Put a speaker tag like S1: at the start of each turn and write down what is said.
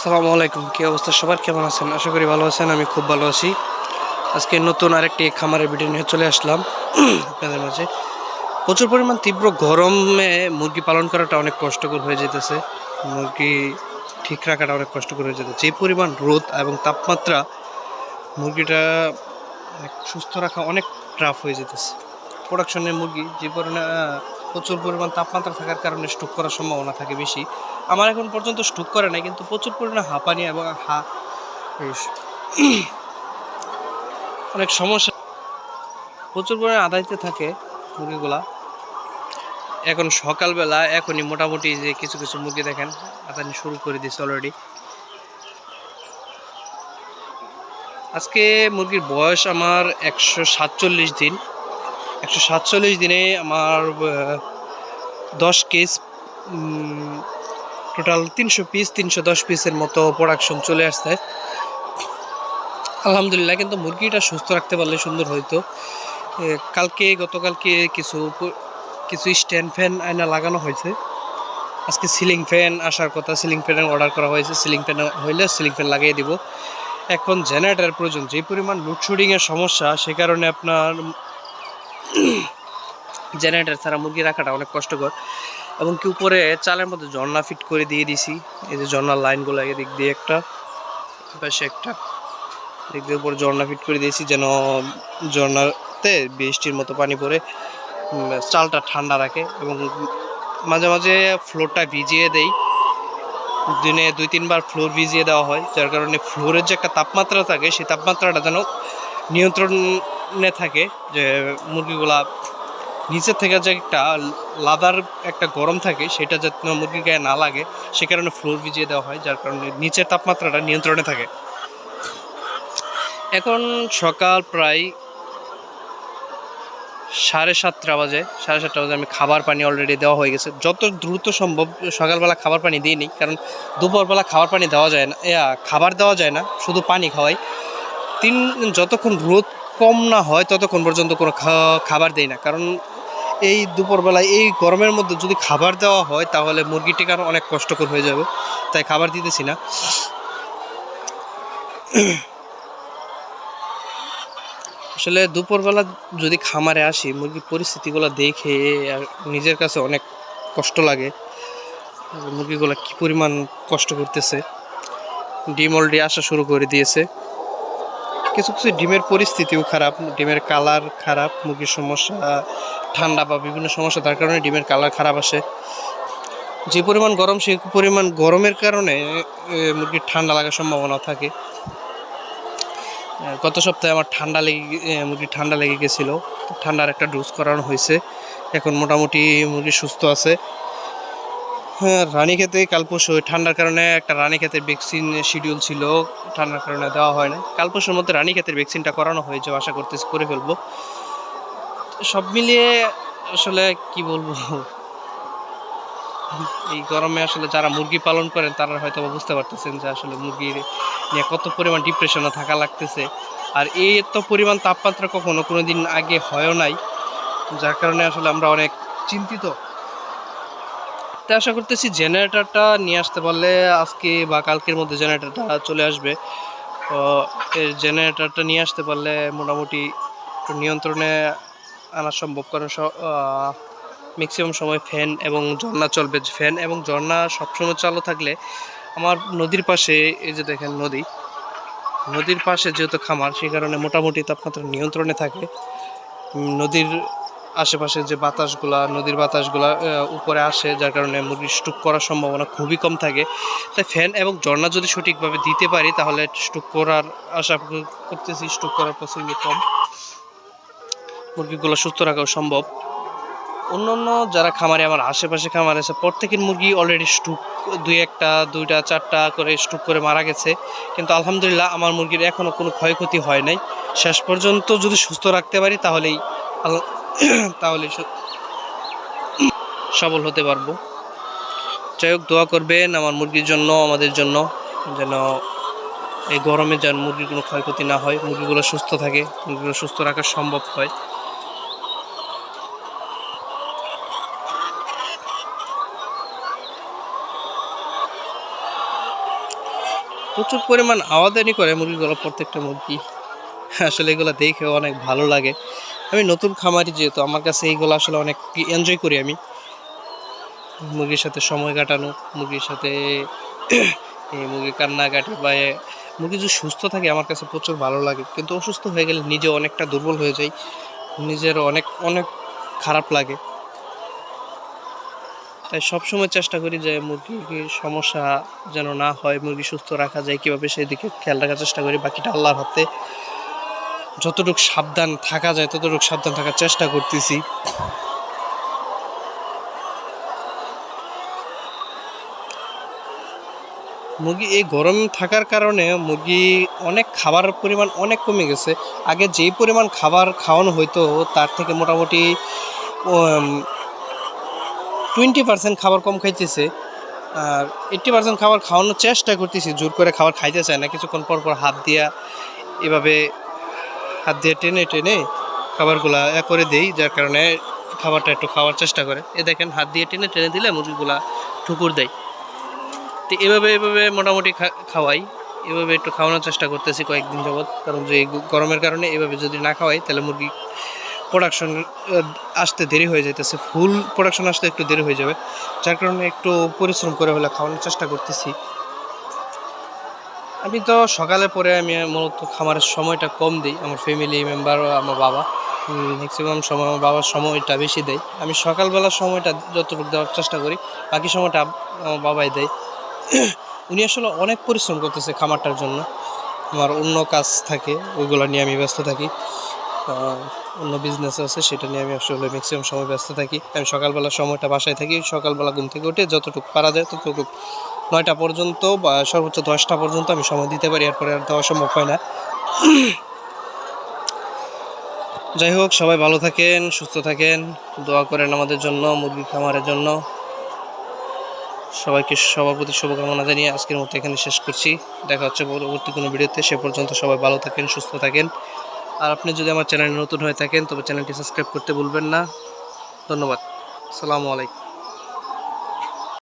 S1: আসসালামু আলাইকুম, কী অবস্থা? সবার কেমন আছেন? আশা করি ভালো আছেন, আমি খুব ভালো আছি। আজকে নতুন আরেকটি খামারের ভিডিও নিয়ে চলে আসলাম আপনাদের মাঝে। প্রচুর পরিমাণ তীব্র গরমে মুরগি পালন করাটা অনেক কষ্টকর হয়ে যেতেছে। মুরগি ঠিক রাখাটা অনেক কষ্টকর হয়ে যেতেছে। যে পরিমাণ রোদ এবং তাপমাত্রা মুরগিটা সুস্থ রাখা অনেক টাফ হয়ে যেতেছে। প্রোডাকশনের মুরগি যে পরিমাণ প্রচুর পরিমাণ তাপমাত্রা থাকার কারণে স্টক করার সম্ভাবনা থাকে বেশি। আমার এখন পর্যন্ত স্টক করে নাই, কিন্তু প্রচুর পরিমাণে হাঁপানি এবং হা অনেক সমস্যা। প্রচুর পরিমাণে আদায়তে থাকে মুরগিগুলা। এখন সকালবেলা এখনই মোটামুটি যে কিছু কিছু মুরগি দেখেন, আদানি শুরু করে দিয়েছে অলরেডি আজকে মুরগির বয়স আমার একশো সাতচল্লিশ দিন। একশো সাতচল্লিশ দিনে আমার দশ কেস টোটাল তিনশো পিস তিনশো দশ পিসের মতো প্রোডাকশন চলে আসছে। আলহামদুলিল্লাহ, কিন্তু মুরগিটা সুস্থ রাখতে পারলে সুন্দর হইতো। কালকে, গতকালকে কিছু কিছু স্ট্যান্ড ফ্যান আয়না লাগানো হয়েছে। আজকে সিলিং ফ্যান আসার কথা সিলিং ফ্যানের অর্ডার করা হয়েছে। সিলিং ফ্যান হইলে সিলিং ফ্যান লাগিয়ে দিব। এখন জেনারেটার প্রয়োজন যে পরিমাণ লোডশেডিংয়ের সমস্যা, সে কারণে আপনার জেনারেটার ছাড়া মুরগি রাখাটা অনেক কষ্টকর। এবং কি উপরে চালের মধ্যে ঝর্ণা ফিট করে দিয়ে দিছি। এই যে ঝর্ণার লাইনগুলো এদিক দিয়ে একটা পাশে একটা, এদিক দিয়ে উপরে ঝর্ণা ফিট করে দিয়েছি যেন ঝর্ণাতে বৃষ্টির মতো পানি পড়ে চালটা ঠান্ডা রাখে এবং মাঝে মাঝে ফ্লোরটা ভিজিয়ে দেই। দিনে দুই, তিনবার ফ্লোর ভিজিয়ে দেওয়া হয়, যার কারণে ফ্লোরের যে একটা তাপমাত্রা থাকে, সেই তাপমাত্রাটা যেন নিয়ন্ত্রণে থাকে যে মুরগিগুলা নিচের থেকে যে একটা লাদার একটা গরম থাকে, সেটা যাতে মুরগির গায়ে না লাগে, সে কারণে ফ্লোর ভিজিয়ে দেওয়া হয়, যার কারণে নিচের তাপমাত্রাটা নিয়ন্ত্রণে থাকে। এখন সকাল প্রায় সাড়ে সাতটা বাজে, সাড়ে সাতটা বাজে আমি খাবার পানি অলরেডি দেওয়া হয়ে গেছে। যত দ্রুত সম্ভব সকালবেলা খাবার পানি দিই নি কারণ দুপুরবেলা খাবার পানি দেওয়া যায় না খাবার দেওয়া যায় না, শুধু পানি খাওয়াই। তিন যতক্ষণ রোদ কম না হয়, ততক্ষণ পর্যন্ত কোনো খাবার দেই না। কারণ এই দুপুরবেলায় এই গরমের মধ্যে যদি খাবার দেওয়া হয়, তাহলে মুরগিটিকে আরও অনেক কষ্টকর হয়ে যাবে। তাই খাবার দিতেছি না। আসলে দুপুরবেলা যদি খামারে আসি, মুরগির পরিস্থিতিগুলো দেখে আর নিজের কাছে অনেক কষ্ট লাগে। মুরগিগুলো কি পরিমাণ কষ্ট করতেছে। ডিম আসা শুরু করে দিয়েছে। কিছু কিছু ডিমের পরিস্থিতিও খারাপ, ডিমের কালার খারাপ, মুরগির সমস্যা, ঠান্ডা বা বিভিন্ন সমস্যা, তার কারণে ডিমের কালার খারাপ আসে। যে পরিমাণ গরম, সেই পরিমাণ গরমের কারণে মুরগির ঠান্ডা লাগার সম্ভাবনা থাকে। গত সপ্তাহে আমার ঠান্ডা লেগে মুরগির ঠান্ডা লেগে গেছিল। ঠান্ডার একটা ডোজ করানো হয়েছে। এখন মোটামুটি মুরগি সুস্থ আছে। হ্যাঁ রানী খেতে কাল পরশু ঠান্ডার কারণে একটা রানী ক্ষেতের ভ্যাকসিন শিডিউল ছিল, ঠান্ডার কারণে দেওয়া হয় না। কাল পরশুর মধ্যে রানী ক্ষেতের ভ্যাকসিনটা করানো হয়েছে, আশা করতেছি করে ফেলব। সব মিলিয়ে আসলে কি বলব? এই গরমে আসলে যারা মুরগি পালন করেন, তারা হয়তো বুঝতে পারতেছেন যে আসলে মুরগির নিয়ে কত পরিমাণ ডিপ্রেশনে থাকা লাগতেছে। আর এই এত পরিমাণ তাপমাত্রা কখনো কোনো দিন আগে হয়ও নাই, যার কারণে আসলে আমরা অনেক চিন্তিত। তাই আশা করতেছি জেনারেটারটা নিয়ে আসতে পারলে আজকে বা কালকের মধ্যে জেনারেটারটা চলে আসবে। তো এই জেনারেটরটা নিয়ে আসতে পারলে মোটামুটি নিয়ন্ত্রণে আনা সম্ভব। কারণ ম্যাক্সিমাম সময় ফ্যান এবং ঝর্ণা চলবে। ফ্যান এবং ঝর্ণা সবসময় চালু থাকলে আমার নদীর পাশে, এই যে দেখেন নদী, নদীর পাশে যেহেতু খামার, সেই কারণে মোটামুটি তাপমাত্রা নিয়ন্ত্রণে থাকে। নদীর আশেপাশে যে বাতাসগুলা, নদীর বাতাসগুলা উপরে আসে, যার কারণে মুরগির স্টুক করার সম্ভাবনা খুবই কম থাকে। তাই ফ্যান এবং ঝর্ণা যদি সঠিকভাবে দিতে পারি, তাহলে স্টুক করার আশা করতেছি স্টুক করার পসিবিলিটি কম। মুরগিগুলো সুস্থ রাখাও সম্ভব। অন্য অন্য যারা খামারে, আমার আশেপাশে খামার আছে, প্রত্যেকের মুরগি অলরেডি স্টুক, দুই একটা, দুইটা, চারটা করে স্টুক করে মারা গেছে। কিন্তু আলহামদুলিল্লাহ আমার মুরগির এখনও কোনো ক্ষয়ক্ষতি হয় নাই। শেষ পর্যন্ত যদি সুস্থ রাখতে পারি, তাহলেই তাহলে সবল হতে পারব। যাই হোক, দোয়া করবেন আমার মুরগির জন্য, আমাদের জন্য, যেন এই গরমে যেন মুরগির কোনো ক্ষয়ক্ষতি না হয়, মুরগিগুলো সুস্থ থাকে, মুরগিগুলো সুস্থ রাখা সম্ভব হয়। প্রচুর পরিমাণ আওয়াদানি করে মুরগিগুলো প্রত্যেকটা মুরগি। আসলে এগুলো দেখে অনেক ভালো লাগে। আমি নতুন খামারি যেহেতু, আমার কাছে এইগুলো আসলে অনেক এনজয় করি আমি। মুরগির সাথে সময় কাটানো, মুরগির সাথে এই মুরগি কান্নাকাটি বা মুরগি যদি সুস্থ থাকে, আমার কাছে প্রচুর ভালো লাগে। কিন্তু অসুস্থ হয়ে গেলে নিজে অনেকটা দুর্বল হয়ে যাই, নিজের অনেক অনেক খারাপ লাগে। তাই সবসময় চেষ্টা করি যে মুরগির সমস্যা যেন না হয়, মুরগি সুস্থ রাখা যায়, কীভাবে সেই দিকে খেয়াল রাখার চেষ্টা করি, বাকিটা আল্লাহর হাতে। যতটুকু সাবধান থাকা যায়, ততটুকু সাবধান থাকার চেষ্টা করতেছি। মুরগি এই গরম থাকার কারণে মুরগি অনেক খাবার পরিমাণ অনেক কমে গেছে। আগে যেই পরিমাণ খাবার খাওয়ানো হইতো, তার থেকে মোটামুটি টোয়েন্টি পার্সেন্ট খাবার কম খাইতেছে। আর এইট্টি পার্সেন্ট খাবার খাওয়ানোর চেষ্টা করতেছি, জোর করে খাবার খাইতে চায় না। কিছুক্ষণ পর পর হাত দিয়া এভাবে হাত দিয়ে টেনে টেনে খাবারগুলা এ করে দেই, যার কারণে খাবারটা একটু খাওয়ার চেষ্টা করে। এ দেখেন, হাত দিয়ে টেনে টেনে দিলে মুরগিগুলা ঠুকুর দেয়। তো এভাবে এভাবে মোটামুটি খাওয়াই। এভাবে একটু খাওয়ানোর চেষ্টা করতেছি কয়েকদিন যাবৎ। কারণ যে গরমের কারণে এভাবে যদি না খাওয়াই, তাহলে মুরগি প্রোডাকশন আসতে দেরি হয়ে যাইতেছে। ফুল প্রোডাকশন আসতে একটু দেরি হয়ে যাবে। যার কারণে একটু পরিশ্রম করে হলে খাওয়ানোর চেষ্টা করতেছি। আমি তো সকালে পরে আমি মূলত খামারের সময়টা কম দিই। আমার ফ্যামিলি মেম্বার আমার বাবা। ম্যাক্সিমাম সময় আমার বাবার সময়টা বেশি দেয়। আমি সকালবেলার সময়টা যতটুকু দেওয়ার চেষ্টা করি, বাকি সময়টা আমার বাবাই দেয়। উনি আসলে অনেক পরিশ্রম করতেছে খামারটার জন্য। আমার অন্য কাজ থাকে, ওইগুলো নিয়ে আমি ব্যস্ত থাকি। অন্য বিজনেস আছে, সেটা নিয়ে আমি আসলে ম্যাক্সিমাম সময় ব্যস্ত থাকি। আমি সকালবেলা সময়টা বাসায় থাকি, সকালবেলা ঘুম থেকে উঠে যতটুকু পারা যায় ততটুকু নয়টা পর্যন্ত বা সর্বোচ্চ দশটা পর্যন্ত আমি সময় দিতে পারি, এরপরে আর দেওয়া সম্ভব হয় না। যাই হোক, সবাই ভালো থাকেন, সুস্থ থাকেন, দোয়া করেন আমাদের জন্য, মুরগি খামারের জন্য। সবাইকে সবার প্রতি শুভকামনা জানিয়ে আজকের মতো এখানে শেষ করছি। দেখা হচ্ছে পরবর্তী কোনো ভিডিওতে, সে পর্যন্ত সবাই ভালো থাকেন, সুস্থ থাকেন। আর আপনি যদি আমার চ্যানেলে নতুন হয়ে থাকেন, তবে চ্যানেলটি সাবস্ক্রাইব করতে ভুলবেন না। ধন্যবাদ। সালামু আলাইকুম।